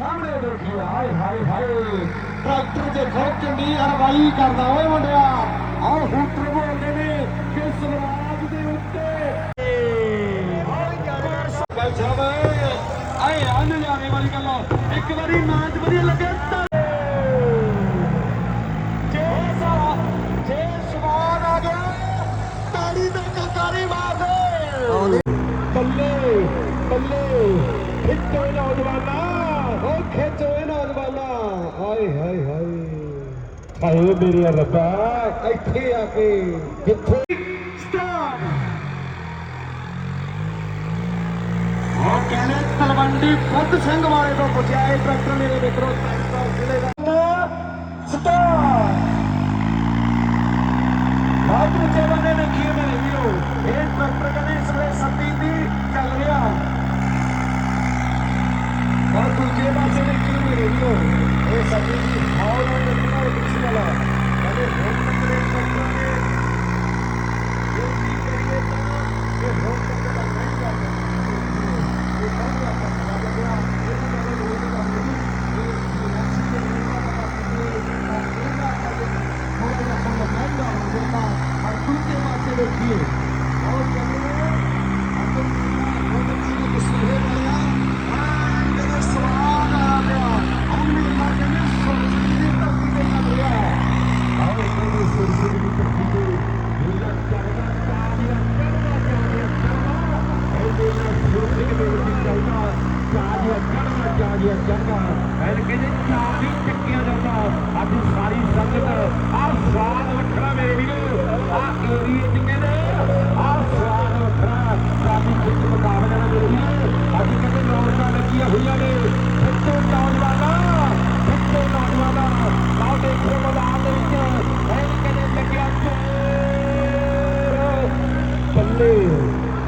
ਸਾਹਮਣੇ ਦੇਖੀ ਹਾਏ ਹਾਏ ਹਾਏ। ਟਰੈਕਟਰ ਜੇ ਖੋਚ ਚੰਡੀ ਹਰਵਾਈ ਕਰਦਾ ਓਏ ਮੁੰਡਿਆ। ਆਹ ਹੂਟਰ ਬੋਲਦੇ ਨੇ ਕਿ ਸਵਰਾਜ ਦੇ ਉੱਤੇ। ਗੱਲ ਸਾਹਿਬ ਆਏ ਆ ਨਜ਼ਾਰੇ ਵਾਲੀ ਗੱਲ। ਇੱਕ ਵਾਰੀ ਮੈਚ ਵਧੀਆ ਲੱਗਿਆ ਤਾਂ। ਜੇ ਸਾ ਜੇ ਸਵਾਦ ਆ ਗਿਆ ਤਾੜੀ ਤੇ ਬੱਲੇ ਬੱਲੇ ਨੌਜਵਾਨਾ। ਉਹ ਖਿੱਚੋ ਇਹ ਨੌਜਵਾਨਾ ਹਾਏ ਹਾਏ ਹਾਏ। ਹਾਏ ਮੇਰੇ ਰੱਬਾ। ਇੱਥੇ ਆ ਕੇ ਕਿੱਥੇ ਸਟਾਰਟ। ਉਹ ਕਹਿੰਦੇ ਤਲਵੰਡੀ ਬੁੱਧ ਸਿੰਘ ਵਾਲੇ ਤੋਂ ਪੁੱਛਿਆ ਇਹ ਟਰੈਕਟਰ ਮੇਰੇ ਮਿੱਤਰੋ ਟਰੈਕਟਰ ਜ਼ਿਲ੍ਹੇ ਦਾ ਸਟਾਰਟ। ਬਹੁਤ ਉੱਚੇ ਬੰਦੇ ਦੇਖੀਏ ਮੇਰੇ ਵੀਰੋ ਇਹ ਟਰੈਕਟਰ Oh.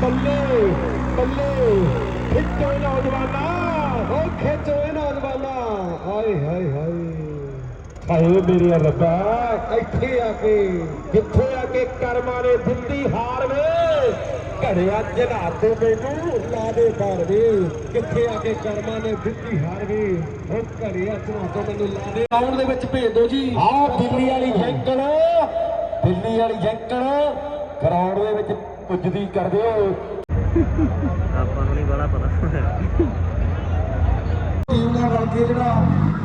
ਬੱਲੇ ਬੱਲੇ। ਖਿੱਚੋ ਨੌਜਵਾਨਾਂ ਉਹ ਖਿੱਚੋ ਇਹ ਨੌਜਵਾਨਾਂ ਹਾਏ ਹਾਏ ਹਾਏ। ਹਾਏ ਮੇਰੇ ਰੱਬਾ ਇੱਥੇ ਆ ਕੇ ਕਿੱਥੇ ਆ ਕੇ ਕਰਮਾਂ ਨੇ ਦਿੱਤੀ ਹਾਰ ਵੇ। ਘੜਿਆ ਜਨਾ ਦੇ ਮੈਨੂੰ ਲਾ ਦੇ ਬਾਰ ਵੇ। ਕਿੱਥੇ ਆ ਕੇ ਕਰਮਾਂ ਨੇ ਦਿੱਤੀ ਹਾਰ ਵੇ। ਉਹ ਘੜਿਆ ਜਨਾ ਤੋਂ ਮੈਨੂੰ ਲਾ ਦੇ। ਗਰਾਊਂਡ ਦੇ ਵਿੱਚ ਭੇਜ ਦਿਓ ਜੀ। ਆਹ ਦਿੱਲੀ ਵਾਲੀ ਜੈਂਕਣ। ਦਿੱਲੀ ਵਾਲੀ ਜੈਂਕਣ। ਗਰਾਊਂਡ ਦੇ ਵਿੱਚ ਪੁੱਜਦੀ ਕਰ ਦਿਓ ਆਪਾਂ ਨੂੰ ਨਹੀਂ ਬੜਾ ਪਤਾ। ਟੀਮ ਨਾਲ ਰਲ ਕੇ ਜਿਹੜਾ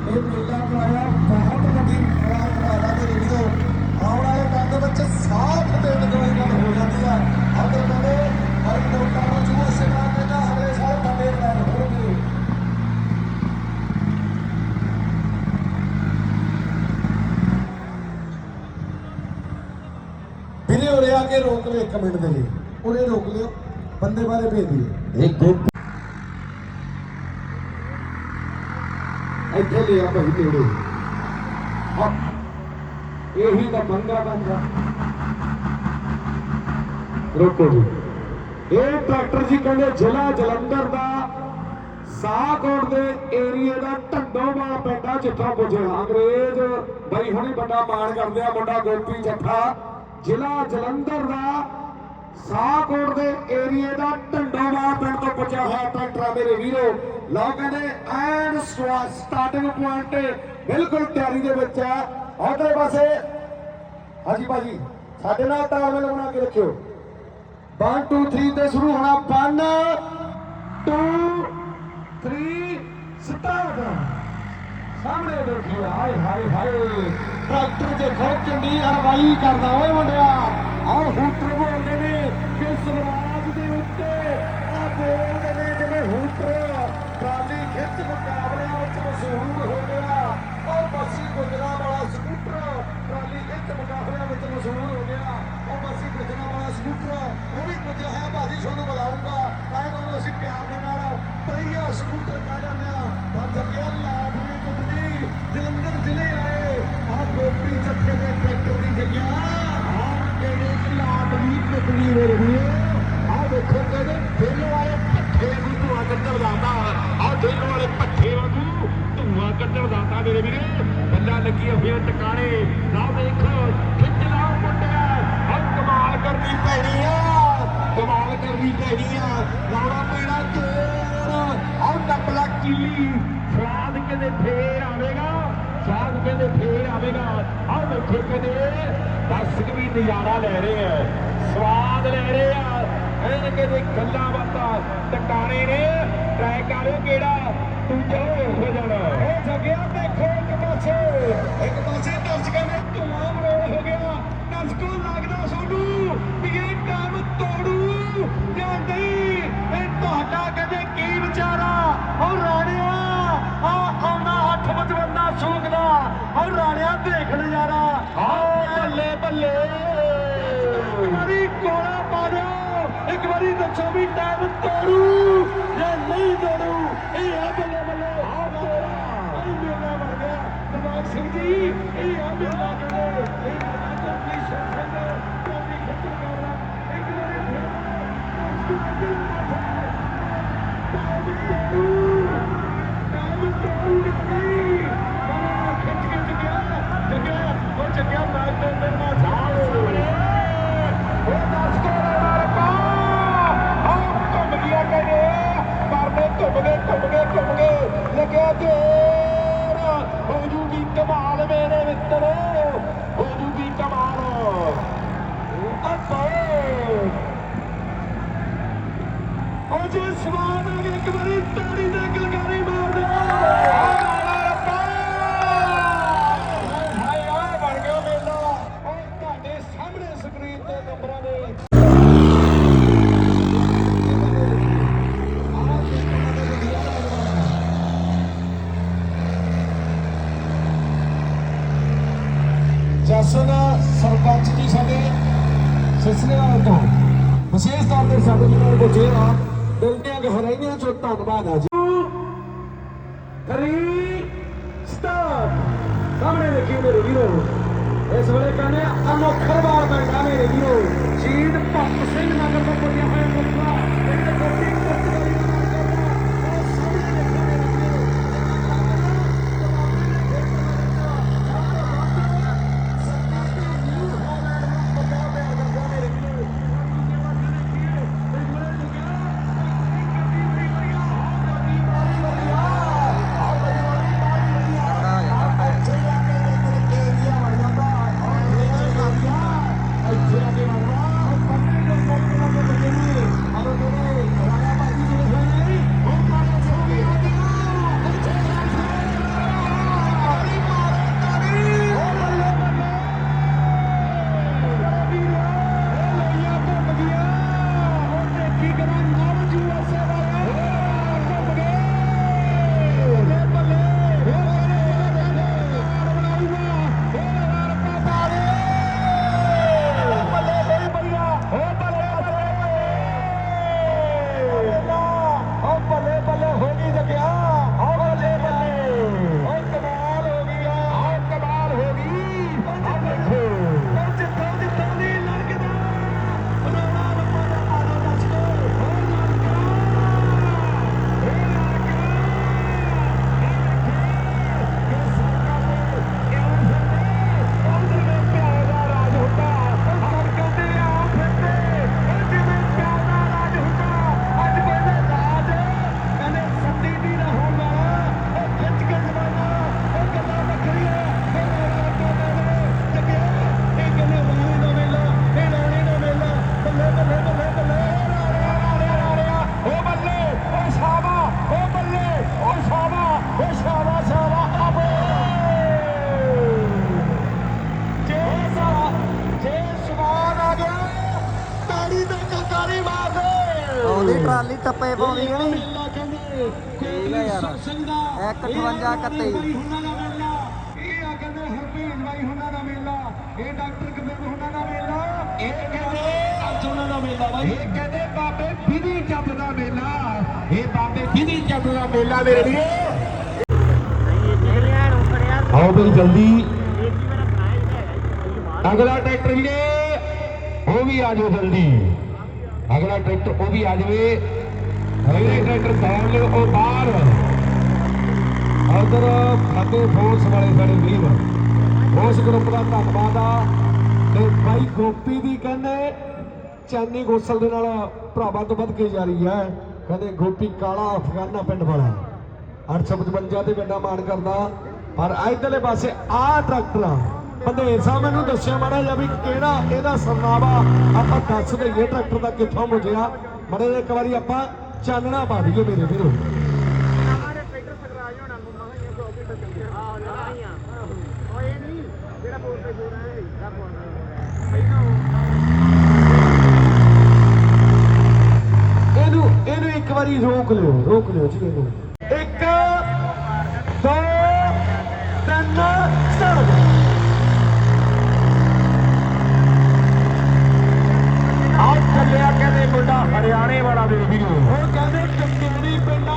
ਇਹ ਮੇਲਾ ਕਰਾਇਆ ਬਹੁਤ ਵੱਡੀ ਖਰਾਬ ਕਰਾਇਆ ਦੇ ਵੀਡੀਓ ਆਉਣ ਵਾਲੇ ਟਾਈਮ ਦੇ ਵਿੱਚ ਸਾਥ ਦੇਣ ਦੀ ਗੱਲ ਹੋ ਜਾਂਦੀ ਆ ਅਗਰ ਕਹਿੰਦੇ ਹਰ ਲੋਕਾਂ ਨੂੰ ਜੂਆ ਸੇਵਾ ਦੇਣਾ ਅਗਲੇ ਸਾਲ ਬੰਦੇ ਨਾਲ ਹੋਣਗੇ ਵੀਰੇ ਉਰੇ ਆ ਕੇ ਰੋਕ ਲਿਓ ਇੱਕ ਮਿੰਟ ਦੇ ਲਈ। ਉਰੇ ਰੋਕ ਲਿਓ। ਬੰਦੇ ਬਾਰੇ ਭੇਜ ਦਿਓ। ਇੱਕ ਇੱਥੇ ਲਿਆ ਭਾਈ ਨੇੜੇ। ਇਹੀ ਤਾਂ ਬੰਗਾ ਬੰਦਾ। ਰੋਕੋ ਜੀ। ਇਹ ਟਰੈਕਟਰ ਜੀ ਕਹਿੰਦੇ ਜ਼ਿਲ੍ਹਾ ਜਲੰਧਰ ਦਾ ਸਾਹਕੋਟ ਦੇ ਏਰੀਏ ਦਾ ਢੰਡੋਵਾਲ ਪਿੰਡ ਜਿੱਥੋਂ ਪੁੱਜਿਆ ਅੰਗਰੇਜ਼ ਬਈ ਹੁਣੀ ਵੱਡਾ ਮਾਣ ਕਰਦੇ ਆ, ਮੁੰਡਾ ਗੋਪੀ ਜੱਠਾ। ਜ਼ਿਲ੍ਹਾ ਜਲੰਧਰ ਦਾ ਸਾਹਕੋਟ ਦੇ ਏਰੀਏ ਦਾ ਢੰਡੋਵਾਲ ਪਿੰਡ ਤੋਂ ਪੁੱਜਿਆ ਹੋਇਆ ਟਰੈਕਟਰ ਮੇਰੇ ਵੀਰੋ। ਲਓ ਕਹਿੰਦੇ ਐਂਡ ਸਟਾਰਟਿੰਗ ਪੁਆਇੰਟ ਬਿਲਕੁਲ ਤਿਆਰੀ ਦੇ ਵਿੱਚ ਹੈ। ਉਧਰੇ ਪਾਸੇ, ਹਾਂਜੀ ਭਾਜੀ, ਸਾਡੇ ਨਾਲ ਤਾਲਮੇਲ ਬਣਾ ਕੇ ਰੱਖਿਓ। 1 2 3 ਤੇ ਸ਼ੁਰੂ ਹੋਣਾ। 1 2 3 ਸਟਾਰਟ ਸਾਹਮਣੇ ਦੇਖੀ ਹਾਏ ਹਾਏ ਹਾਏ। ਟਰੈਕਟਰ ਜੇ ਖੋਚ ਚੰਡੀ ਕਰਦਾ ਓਏ ਮੁੰਡਿਆ। ਆਹ ਹੂਟਰ ਬੋਲਦੇ ਨੇ ਕਿ ਸਵਰਾਜ ਦੇ ਉੱਤੇ ਆ ਬੋਲਦੇ ਨੇ ਜਿਵੇਂ ਹੂਟਰ ਟਰਾਲੀ ਖਿੱਚ ਮੁਕਾਬਲਿਆਂ ਵਿੱਚ ਮਸ਼ਹੂਰ ਹੋ ਗਿਆ ਉਹ ਬੱਸੀ ਗੁਜਰਾ ਵਾਲਾ ਸਕੂਟਰ ਟਰਾਲੀ ਖਿੱਚ ਮੁਕਾਬਲਿਆਂ ਵਿੱਚ ਮਸ਼ਹੂਰ ਹੋ ਗਿਆ ਉਹ ਬੱਸੀ ਗੁਜਰਾ ਵਾਲਾ ਸਕੂਟਰ ਉਹ ਵੀ ਪੁੱਜਿਆ ਹੈ ਭਾਜੀ ਤੁਹਾਨੂੰ ਬੁਲਾਉਂਗਾ ਤਾਂ ਤੁਹਾਨੂੰ ਅਸੀਂ ਪਿਆਰ ਦੇ ਨਾਲ ਪਈਆ ਸਕੂਟਰ ਕਹਿ ਜਾਂਦੇ ਆ ਪਰ ਜੱਗਿਆ ਲਾਡਲੀ ਕੁੱਤੀ ਜਲੰਧਰ ਜ਼ਿਲ੍ਹੇ ਆਏ ਆ ਗੋਪੀ ਜੱਥੇ ਦੇ ਟਰੈਕਟਰ ਦੀ ਜੱਗਿਆ ਆ ਕਿਹੜੇ ਲਾਡਲੀ ਕੁੱਤੀ ਮੇਰੇ ਵੀਰ ਆ ਦੇਖੋ ਕਹਿੰਦੇ ਦਿਲ ਵਾਲੇ ਪੱਠੇ ਨੂੰ ਧੂਆ ਕੱਢਣ ਜਾਂਦਾ ਆ ਦਿਲ ਵਾਲੇ ਪੱਠੇ ਵਾਂਗੂ ਧੂਆ ਕੱਢਣ ਜਾਂਦਾ ਮੇਰੇ ਵੀਰੇ। ਬੱਲਾ ਲੱਗੀਆਂ ਹੋਈਆਂ ਟਿਕਾਣੇ। ਨਾ ਵੇਖੋ, ਖਿੱਚ ਲਾਓ ਮੁੰਡਿਆ। ਆ ਕਮਾਲ ਕਰਨੀ ਪੈਣੀ ਆ। ਕਮਾਲ ਕਰਨੀ ਪੈਣੀ ਆ। ਲਾਉਣਾ ਪੈਣਾ ਜੋਰ। ਆ ਨੱਪਲਾ ਕੀਲੀ ਸਵਾਦ ਕਹਿੰਦੇ ਫੇਰ ਆਵੇਗਾ। ਸਵਾਦ ਕਹਿੰਦੇ ਫੇਰ ਆਵੇਗਾ। ਆਹ ਵੇਖੋ ਕਹਿੰਦੇ ਦਰਸ਼ਕ ਵੀ ਨਜ਼ਾਰਾ ਲੈ ਰਹੇ ਆ। ਸਵਾਦ ਲੈ ਰਹੇ ਆ। ਇਹਨਾਂ ਕਹਿੰਦੇ ਗੱਲਾਂ ਬਾਤਾਂ। ਟਕਾਰੇ ਨੇ ਟਰੈਕ ਵਾਲੇ ਕਿਹੜਾ? ਤੂੰ ਹੋ ਜਾਣਾ। ਉਹ ਜਗਿਆ ਦੇਖੋ ਇੱਕ ਪਾਸੇ। ਇੱਕ ਪਾਸੇ ਦਰਸ਼ਕਾਂ ਨੇ ਧੂਆਂ ਮਰੋੜ ਹੋ ਗਿਆ। ਦਰਸ਼ਕੋ ਲੱਗਦਾ ਸੋਨੂੰ ਵੀ ਇਹ ਕੰਮ ਤੋੜੂ। ਜਾਂ ਨਹੀਂ ਇਹ ਤੁਹਾਡਾ ਕਦੇ ਕੀ ਵਿਚਾਰਾ? ਉਹ ਰਾਣਿਆ, ਆ ਆਉਣਾ 855 ਸ਼ੌਕ ਉਹ ਰਾਣਿਆ ਦੇਖ ਨਜ਼ਾਰਾ ਆਓ ਬੱਲੇ ਬੱਲੇ। ਵਾਰੀ ਦੱਸੋ ਵੀ ਟਾਈਮ ਤੋੜੂ ਜਾਂ ਨਹੀਂ ਤੋੜੂ? ਇਹ ਆ ਬੱਲੇ ਬੱਲੇ ਆ ਮੇਰਾ ਇਹ ਮੇਲਾ ਬਣ ਗਿਆ। ਦਿਮਾਗ ਸਿੰਘ ਜੀ, ਇਹ ਆ ਮੇਲਾ ਕਹਿੰਦੇ ਇਹ ਮੇਲਾ ਕੰਪਲੀਸ਼ਨ ਸਿੰਘ ਕੋਈ ਖਿੱਚ ਕਰਨਾ ਇੱਕ ਵਾਰੀ ਫਿਰ ਲੱਗਿਆ ਜੋਰ ਹੋ ਜੂਗੀ ਕਮਾਲ ਮੇਰੇ ਮਿੱਤਰ ਹੋ ਜੂਗੀ ਕਮਾਲ ਅੱਪਾ ਉਹ ਜੇ ਸਵਾਦ ਆ ਗਿਆ ਇੱਕ ਵਾਰੀ ਤਾੜੀ ਦੇ ਗਲਗਾਰੀ ਮਾਰ ਦੇ ਹਾਏ ਆ ਬਣ ਗਿਆ ਮੇਲਾ ਉਹ ਤੁਹਾਡੇ ਸਾਹਮਣੇ ਸਕਰੀਨ ਤੇ ਨੰਬਰਾਂ ਦੇ ਜਸਨ ਸਰਪੰਚ ਜੀ ਸਾਡੇ ਸਿਸਨੇਵਾਲ ਤੋਂ। ਵਿਸ਼ੇਸ਼ ਤੌਰ ਤੇ ਸਾਡੇ ਨਾਲ ਪੁੱਛੇ ਆ। ਦਿਲ ਦੀਆਂ ਗਹਿਰਾਈਆਂ ਚੋਂ ਧੰਨਵਾਦ ਆ ਜੀ। 3 ਸਟਾਰਟ। ਸਾਹਮਣੇ ਦੇਖੀ ਮੇਰੇ ਵੀਰੋ। ਇਸ ਵੇਲੇ ਕਹਿੰਦੇ ਆ, ਅਨੋਖਰ ਵਾਰ ਪੈਂਦਾ ਮੇਰੇ ਵੀਰੋ। ਸ਼ਹੀਦ ਭਗਤ ਸਿੰਘ ਨਗਰ ਤੋਂ ਪੁੱਜਿਆ ਹੋਇਆ ਮੁੱਖਾ ਇੱਕ ਕੋਟੀ 158 ਇਹ ਬਾਈ ਹੁਣਾਂ ਦਾ ਮੇਲਾ ਇਹ ਆ ਕਹਿੰਦੇ ਹਰਪੀਨ ਬਾਈ ਹੁਣਾਂ ਦਾ ਮੇਲਾ ਇਹ ਡਾਕਟਰ ਕਬੀਰ ਹੁਣਾਂ ਦਾ ਮੇਲਾ ਇਹ ਕਹਿੰਦੇ ਅੱਜ ਉਹਨਾਂ ਦਾ ਮੇਲਾ ਬਾਈ ਇਹ ਕਹਿੰਦੇ ਬਾਬੇ ਬਿਧੀ ਜੱਟ ਦਾ ਮੇਲਾ ਇਹ ਬਾਬੇ ਬਿਧੀ ਜੱਟ ਦਾ ਮੇਲਾ ਮੇਰੇ ਲਈ ਨਹੀਂ ਇਹ ਜੇ ਲਿਆ ਨੂੰ ਫੜਿਆ ਆਓ ਬਈ ਜਲਦੀ ਇਹ ਕੀ ਮੇਰਾ ਪ੍ਰਾਈਜ਼ ਹੈ ਅਗਲਾ ਟਰੈਕਟਰ ਵੀਰੇ ਉਹ ਵੀ ਆ ਜਾਓ ਜਲਦੀ ਅਗਲਾ ਟਰੈਕਟਰ ਉਹ ਵੀ ਆ ਜਾਵੇ ਅਗਲੇ ਟਰੈਕਟਰ ਦੌੜ ਲਿਓ ਉਹ ਬਾਹਰ ਉਧਰ ਫਤਿਹ ਫੋਰਸ ਵਾਲੇ ਸਾਡੇ ਵੀਰ ਉਸ ਗਰੁੱਪ ਦਾ ਧੰਨਵਾਦ ਆ। ਤੇ ਭਾਈ ਗੋਪੀ ਦੀ ਕਹਿੰਦੇ ਚੈਨੀ ਗੋਸਲ ਦੇ ਨਾਲ ਭਰਾਵਾਂ ਤੋਂ ਵੱਧ ਕੇ ਜਾਰੀ ਹੈ? ਕਹਿੰਦੇ ਗੋਪੀ ਕਾਲਾ ਅਫਗਾਨਾ ਪਿੰਡ ਵਾਲਾ। 855 ਤੇ ਵੱਡਾ ਮਾਣ ਕਰਦਾ। ਪਰ ਇਧਰਲੇ ਪਾਸੇ ਆਹ ਟਰੈਕਟਰ ਆ। ਬੰਦੇ ਸਾਹਿਬ ਮੈਨੂੰ ਦੱਸਿਆ ਮਾੜਾ ਜਿਹਾ ਵੀ ਕਿਹੜਾ ਇਹਦਾ ਸਰਨਾਵਾ ਆਪਾਂ ਦੱਸ ਦਈਏ ਟਰੈਕਟਰ ਦਾ ਕਿੱਥੋਂ ਮੁਝਿਆ। ਮੜੇ ਇੱਕ ਵਾਰੀ ਆਪਾਂ ਚਾਨਣਾ ਪਾ ਦਈਏ ਮੇਰੇ ਵੀਰੋ। ਇਹਨੂੰ ਇਹਨੂੰ ਇੱਕ ਵਾਰੀ ਰੋਕ ਲਿਓ ਰੋਕ ਲਿਓ ਜੀ ਇਹਨੂੰ। ਇੱਕ, ਦੋ, ਤਿੰਨ ਸਟਾਰਟ ਆਉ ਚੱਲਿਆ ਕਹਿੰਦੇ ਮੁੰਡਾ ਹਰਿਆਣੇ ਵਾਲਾ ਮੇਰੇ ਵੀਰੋ। ਉਹ ਕਹਿੰਦੇ ਕੰਟੇਰੀ ਪਿੰਡਾਂ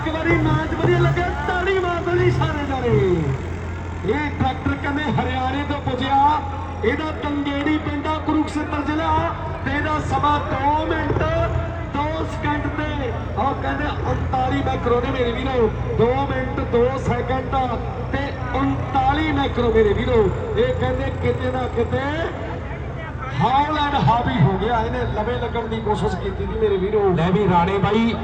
ਇੱਕ ਵਾਰੀ ਮੈਚ ਵਧੀਆ ਲੱਗਿਆ ਤਾੜੀ ਮਾਰਦੇ ਜੀ ਸਾਰੇ ਜਾਣੇ। ਇਹ ਟਰੈਕਟਰ ਕਹਿੰਦੇ ਹਰਿਆਣੇ ਤੋਂ ਪੁੱਜਿਆ। ਇਹਦਾ ਤੰਗੇੜੀ ਪਿੰਡਾ ਕੁਰੂਕਸ਼ੇਤਰ ਜ਼ਿਲ੍ਹਾ। ਤੇ ਇਹਦਾ ਸਮਾਂ 2 ਮਿੰਟ 2 ਸਕਿੰਟ ਤੇ। ਆਹ ਕਹਿੰਦੇ 39 ਮੈਕਰੋ ਨੇ ਮੇਰੇ ਵੀਰੋ। 2 ਮਿੰਟ 2 ਸੈਕਿੰਡ ਤੇ 39 ਮੈਕਰੋ ਮੇਰੇ ਵੀਰੋ। ਇਹ ਕਹਿੰਦੇ ਕਿਤੇ ਨਾ ਕਿਤੇ ਹਾਲ ਐਂਡ ਹਾਵੀ ਹੋ ਗਿਆ। ਇਹਨੇ ਲਵੇ ਲੱਗਣ ਦੀ ਕੋਸ਼ਿਸ਼ ਕੀਤੀ ਸੀ ਮੇਰੇ ਵੀਰੋ। ਲੈ ਵੀ ਰਾਣੇ ਬਾਈ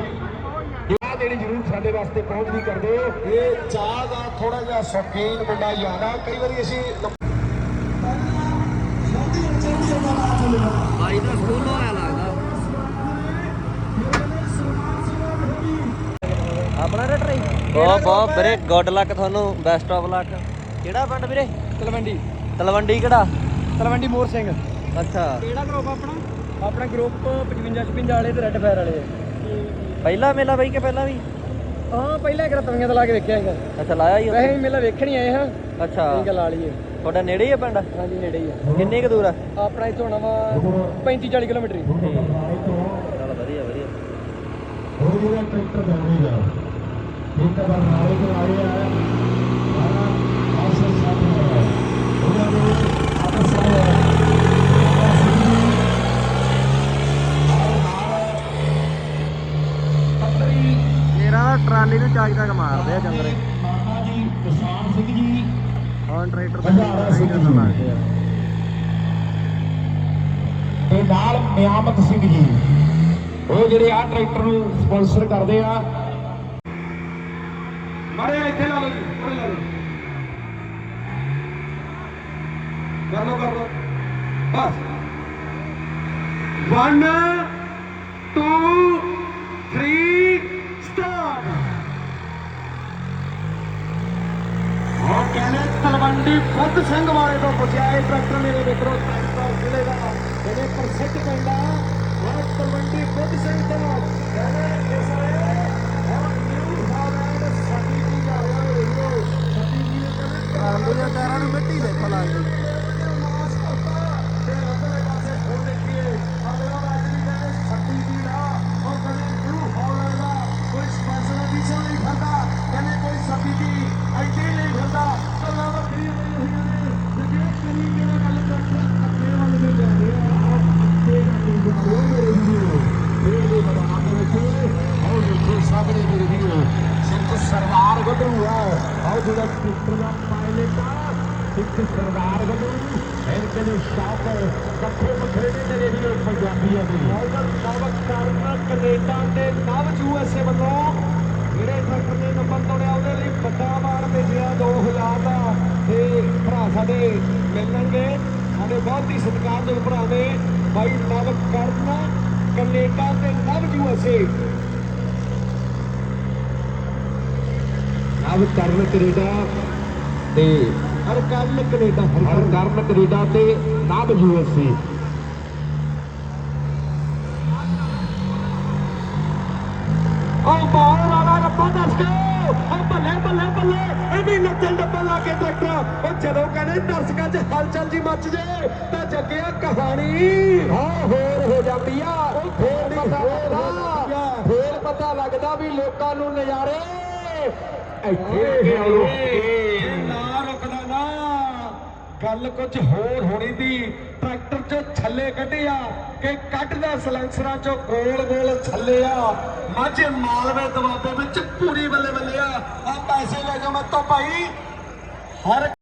ਚਾਹ ਦੇਣੀ ਜ਼ਰੂਰ ਸਾਡੇ ਵਾਸਤੇ ਪਹੁੰਚ ਵੀ ਕਰ ਦਿਓ। ਇਹ ਚਾਹ ਦਾ ਥੋੜਾ ਜਿਹਾ ਸ਼ੌਕੀਨ ਮੁੰਡਾ ਯਾਦਾ ਕਈ ਵਾਰੀ ਅਸੀਂ ਬਾਈ ਦਾ ਸਕੂਲ ਹੋਇਆ ਲੱਗਦਾ। ਆਪਣਾ ਰੇਟਰ ਹੀ ਬਹੁਤ ਬਹੁਤ ਵੀਰੇ ਗੁੱਡ ਲੱਕ ਤੁਹਾਨੂੰ ਬੈਸਟ ਆਫ ਲੱਕ ਕਿਹੜਾ ਪਿੰਡ ਵੀਰੇ? ਤਲਵੰਡੀ। ਤਲਵੰਡੀ ਕਿਹੜਾ? ਤਲਵੰਡੀ ਮੋਰ ਸਿੰਘ। ਅੱਛਾ। ਕਿਹੜਾ ਗਰੁੱਪ ਆਪਣਾ? ਆਪਣਾ ਗਰੁੱਪ 55 56 ਵਾਲੇ ਤੇ ਰੈੱਡ ਫਾਇਰ ਵਾਲੇ ਆ। ਪਹਿਲਾ ਮੇਲਾ ਬਾਈ ਕਿ ਪਹਿਲਾਂ ਵੀ? ਹਾਂ ਪਹਿਲਾਂ ਇੱਕ ਰਤਵੀਆਂ ਦਾ ਲਾ ਕੇ ਵੇਖਿਆ ਹੈਗਾ ਅੱਛਾ ਲਾਇਆ ਹੀ ਵੈਸੇ ਵੀ ਮੇਲਾ ਵੇਖਣ ਹੀ ਆਏ ਹਾਂ। ਅੱਛਾ। ਠੀਕ ਲਾ ਲਈਏ। ਤੁਹਾਡਾ ਨੇੜੇ ਹੀ ਆ ਪਿੰਡ? ਹਾਂਜੀ ਨੇੜੇ ਹੀ ਆ। ਕਿੰਨੀ ਕੁ ਦੂਰ ਆ? ਆਪਣਾ ਇੱਥੋਂ ਹੋਣਾ ਵਾ 35 40 ਕਿਲੋਮੀਟਰ ਹੀ। ਚਲ ਵਧੀਆ ਵਧੀਆ ਹੋਰ ਜਿਹੜਾ ਟਰੈਕਟਰ ਜਾਣੇਗਾ ਇੱਕ ਵਾਰ ਨਾਲੇ ਤੋਂ ਆਏ ਆ ਸਾਰਾ ਆਸਰ ਸਾਥ ਹੈ ਉਹਨਾਂ ਦੇ ਆਪਸ ਪੱਤਰੀ ਮੇਰਾ ਟਰਾਲੀ ਨੂੰ ਚਾਜ ਤੱਕ ਮਾਰਦੇ ਆ ਜੰਗਰੇ ਮਾਤਾ ਜੀ ਕਿਸਾਨ ਸਿੰਘ ਜੀ। On tractor Hazara Singh ji. ਤੇ ਨਾਲ ਨਿਆਮਤ ਸਿੰਘ ਜੀ। ਉਹ ਜਿਹੜੇ ਆ ਟਰੈਕਟਰ ਨੂੰ ਸਪਾਂਸਰ ਕਰਦੇ ਆ। ਮਾਰੇ ਇੱਥੇ ਲਾ ਲਓ ਜੀ ਉਰੇ ਲਾ ਲਓ ਕਰ ਲਓ ਕਰ ਲਓ। ਬਸ। 1 2 ਬੰਦ ਸਿੰਘ ਵਾਲੇ ਤੋਂ ਪੁੱਛਿਆ, ਇਹ ਟਰੈਕਟਰ ਮੇਰੇ ਮਿੱਤਰੋ ਟਰੈਕਟਰ ਜ਼ਿਲ੍ਹੇ ਦਾ ਇਹਨੇ ਪ੍ਰਸਿੱਧ ਪਿੰਡਾ ਵਾਟ ਮੰਡੀ ਬੰਦ ਸਿੰਘ ਤੋਂ ਕਹਿੰਦੇ, ਇਸ ਵਾਲੇ ਹੁਣ ਨਿਊ ਹਾਲੈਂਡ ਸਾਡੀ ਕੀ ਜਾ ਰਿਹਾ ਰੇਡੀਓ। ਸਾਡੀ ਕੀ ਕਹਿੰਦੇ ਕਾਰਾਂ ਨੂੰ ਮਿੱਟੀ ਦੇ ਪਲਾਈ ਕਰਨ ਦੇ ਨਵ ਯੂਐਸਏ ਵੱਲੋਂ ਜਿਹੜੇ ਟਰੈਕਟਰ ਨੇ ਨੰਬਰ ਤੋੜਿਆ, ਉਹਦੇ ਲਈ ਵੱਡਾ ਮਾਣ ਭੇਜਿਆ 2000 ਦਾ। ਤੇ ਭਰਾ ਸਾਡੇ ਮਿਲਣਗੇ। ਸਾਡੇ ਬਹੁਤ ਹੀ ਸਤਿਕਾਰਯੋਗ ਭਰਾ ਨੇ ਬਾਈ ਨਵ ਕਰਨ, ਕੈਨੇਡਾ ਤੇ ਨਵ ਯੂਐਸਏ ਨਵ ਕਰਨ ਕੈਨੇਡਾ ਤੇ ਹਰ ਕਰਨ ਕੈਨੇਡਾ, ਹਰ ਕਰਨ। ਕੈਨੇਡਾ ਤੇ ਨਵ ਯੂਐਸਏ ਉਹ ਬਾਹਰ ਵਾਲਾ ਰੱਬਾ ਦੱਸ ਕੇ ਉਹ ਬੱਲੇ ਬੱਲੇ ਵੀ ਨੱਚਣ ਡੱਬਾ ਲਾ ਕੇ ਟਰੈਕਟਰ ਉਹ ਜਦੋਂ ਕਹਿੰਦੇ ਦਰਸ਼ਕਾਂ 'ਚ ਹਲਚਲ ਜੀ ਮੱਚ ਜੇ ਤਾਂ ਜੱਗਿਆ ਕਹਾਣੀ ਹਾਂ ਹੋਰ ਹੋ ਜਾਂਦੀ ਆ। ਉਹ ਫੇਰ ਪਤਾ ਲੱਗਦਾ। ਫੇਰ ਪਤਾ ਲੱਗਦਾ ਵੀ ਲੋਕਾਂ ਨੂੰ ਨਜ਼ਾਰੇ। ਇੱਥੇ ਨਾ ਰੁਕਦਾ ਨਾ। ਗੱਲ ਕੁਝ ਹੋਰ ਹੋਣੀ ਦੀ ਟਰੈਕਟਰ 'ਚੋਂ ਛੱਲੇ ਕੱਢਿਆ ਕਿ ਕੱਢਦਾ ਸਲੈਂਸਰਾਂ 'ਚੋਂ ਗੋਲ ਗੋਲ ਛੱਲੇ ਆ। ਮਾਝੇ ਮਾਲਵੇ ਦਵਾਬੇ ਵਿੱਚ ਪੂਰੀ ਬੱਲੇ ਬੱਲੇ ਆ। ਆ ਪੈਸੇ ਲੈ ਜਾ ਮੈਂ ਤੋਂ ਭਾਈ। ਹਰ